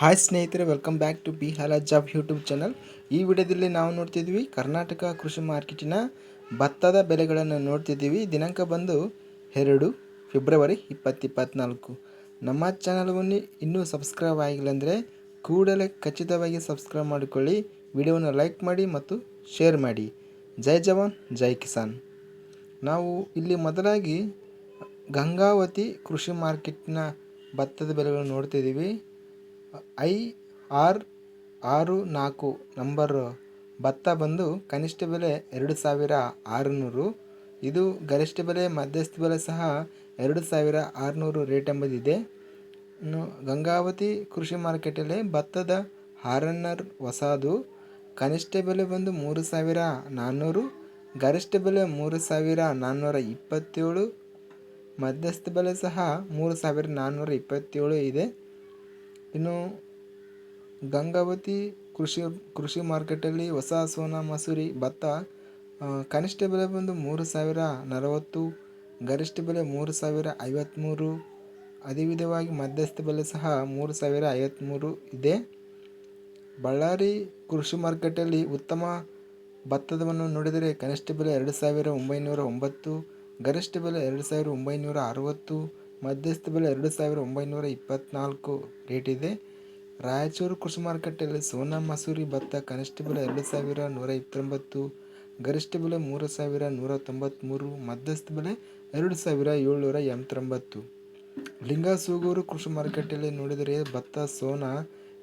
Hi ಸ್ನೇಹಿತರೆ welcome back to ಬಿ ಹಾಲ ಜಾಬ್ ಯೂಟ್ಯೂಬ್ ಚಾನಲ್ ಈ ವಿಡಿಯೋದಲ್ಲಿ ನಾವು ನೋಡ್ತಿದ್ವಿ ಕರ್ನಾಟಕ ಕೃಷಿ ಮಾರ್ಕೆಟಿನ ಭತ್ತದ ಬೆಲೆಗಳನ್ನು ನೋಡ್ತಿದ್ದೀವಿ. ದಿನಾಂಕ ಬಂದು ಎರಡು ಫೆಬ್ರವರಿ ಇಪ್ಪತ್ತಿಪ್ಪತ್ನಾಲ್ಕು. ನಮ್ಮ ಚಾನಲ್ವನ್ನು ಇನ್ನೂ ಸಬ್ಸ್ಕ್ರೈಬ್ ಆಗಿಲ್ಲ ಅಂದರೆ ಕೂಡಲೇ ಖಚಿತವಾಗಿ ಸಬ್ಸ್ಕ್ರೈಬ್ ಮಾಡಿಕೊಳ್ಳಿ. ವಿಡಿಯೋವನ್ನು ಲೈಕ್ ಮಾಡಿ ಮತ್ತು ಶೇರ್ ಮಾಡಿ. ಜೈ ಜವಾನ್, ಜೈ ಕಿಸಾನ್. ನಾವು ಇಲ್ಲಿ ಮೊದಲಾಗಿ ಗಂಗಾವತಿ ಕೃಷಿ ಮಾರ್ಕೆಟ್ನ ಭತ್ತದ ಬೆಲೆಗಳನ್ನು ನೋಡ್ತಿದ್ದೀವಿ. ಐ ಆರ್ ಆರು ನಾಲ್ಕು ನಂಬರ್ ಭತ್ತ ಬಂದು ಕನಿಷ್ಠ ಬೆಲೆ ಎರಡು ಸಾವಿರ ಆರುನೂರು. ಇದು ಗರಿಷ್ಠ ಬೆಲೆ, ಮಧ್ಯಸ್ಥ ಬೆಲೆ ಸಹ ಎರಡು ಸಾವಿರ ಆರುನೂರು ರೇಟ್ ಎಂಬುದಿದೆ. ಇನ್ನು ಗಂಗಾವತಿ ಕೃಷಿ ಮಾರ್ಕೆಟಲ್ಲಿ ಭತ್ತದ ಹಾರನ್ನರ್ ಹೊಸದು, ಕನಿಷ್ಠ ಬೆಲೆ ಬಂದು ಮೂರು ಸಾವಿರ ನಾನ್ನೂರು ಗರಿಷ್ಠ ಬೆಲೆ ಮೂರು ಸಾವಿರ ನಾನ್ನೂರ ಇಪ್ಪತ್ತೇಳು, ಮಧ್ಯಸ್ಥ ಬೆಲೆ ಸಹ ಮೂರು ಸಾವಿರ ನಾನ್ನೂರ ಇಪ್ಪತ್ತೇಳು ಇದೆ. ಇನ್ನು ಗಂಗಾವತಿ ಕೃಷಿ ಕೃಷಿ ಮಾರ್ಕೆಟಲ್ಲಿ ಹೊಸ ಸೋನಾ, ಮಸೂರಿ, ಭತ್ತ ಕನಿಷ್ಠ ಬೆಲೆ ಬಂದು ಮೂರು ಸಾವಿರ ನಲವತ್ತು, ಗರಿಷ್ಠ ಬೆಲೆ ಮೂರು ಸಾವಿರ ಐವತ್ತ್ಮೂರು ಅದೇ ವಿಧವಾಗಿ ಮಧ್ಯಸ್ಥ ಬೆಲೆ ಸಹ ಮೂರು ಸಾವಿರ ಐವತ್ತ್ಮೂರು ಇದೆ. ಬಳ್ಳಾರಿ ಕೃಷಿ ಮಾರ್ಕೆಟಲ್ಲಿ ಉತ್ತಮ ಭತ್ತದವನ್ನು ನೋಡಿದರೆ ಕನಿಷ್ಠ ಬೆಲೆ ಎರಡು ಸಾವಿರ ಒಂಬೈನೂರ ಒಂಬತ್ತು, ಗರಿಷ್ಠ ಬೆಲೆ ಎರಡು ಸಾವಿರ ಒಂಬೈನೂರ ಅರವತ್ತು ಮಧ್ಯಸ್ಥ ಬೆಲೆ ಎರಡು ಸಾವಿರ ಒಂಬೈನೂರ ಇಪ್ಪತ್ತ್ನಾಲ್ಕು ರೇಟ್ ಇದೆ. ರಾಯಚೂರು ಕೃಷಿ ಮಾರುಕಟ್ಟೆಯಲ್ಲಿ ಸೋನಾ ಮಸೂರಿ ಭತ್ತ ಕನಿಷ್ಠ ಬೆಲೆ ಎರಡು ಸಾವಿರ ನೂರ ಇಪ್ಪತ್ತೊಂಬತ್ತು ಗರಿಷ್ಠ ಬೆಲೆ ಮೂರು ಸಾವಿರ ನೂರ ತೊಂಬತ್ತ್ಮೂರು ಮಧ್ಯಸ್ಥ ಬೆಲೆ ಎರಡು ಸಾವಿರ ಏಳ್ನೂರ ಎಂಬತ್ತೊಂಬತ್ತು. ಲಿಂಗಸೂಗೂರು ಕೃಷಿ ಮಾರುಕಟ್ಟೆಯಲ್ಲಿ ನೋಡಿದರೆ ಭತ್ತ ಸೋನಾ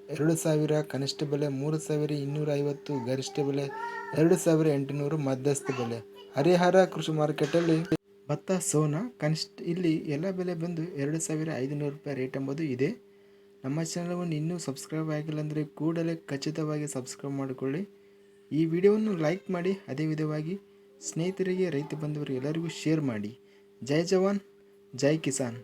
ಎರಡು ಸಾವಿರ ಕನಿಷ್ಠ ಬೆಲೆ ಮೂರು ಸಾವಿರ ಇನ್ನೂರ ಐವತ್ತು ಗರಿಷ್ಠ ಬೆಲೆ ಎರಡು ಸಾವಿರ ಎಂಟುನೂರು ಮಧ್ಯಸ್ಥ ಬೆಲೆ ಹರಿಹರ ಕೃಷಿ ಮಾರ್ಕೆಟಲ್ಲಿ ಭತ್ತ, ಸೋನಾ, ಕನಿಷ್ಠ ಇಲ್ಲಿ ಎಲ್ಲ ಬೆಲೆ ಬಂದು ಎರಡು ಸಾವಿರ ಐದುನೂರು ರೂಪಾಯಿ ರೇಟ್ ಎಂಬುದು ಇದೆ. ನಮ್ಮ ಚಾನಲವನ್ನು ಇನ್ನೂ ಸಬ್ಸ್ಕ್ರೈಬ್ ಆಗಿಲ್ಲ ಅಂದರೆ ಕೂಡಲೇ ಖಚಿತವಾಗಿ ಸಬ್ಸ್ಕ್ರೈಬ್ ಮಾಡಿಕೊಳ್ಳಿ. ಈ ವಿಡಿಯೋವನ್ನು ಲೈಕ್ ಮಾಡಿ, ಅದೇ ವಿಧವಾಗಿ ಸ್ನೇಹಿತರಿಗೆ, ರೈತ ಬಂಧುವರು ಎಲ್ಲರಿಗೂ ಶೇರ್ ಮಾಡಿ. ಜೈ ಜವಾನ್, ಜೈ ಕಿಸಾನ್.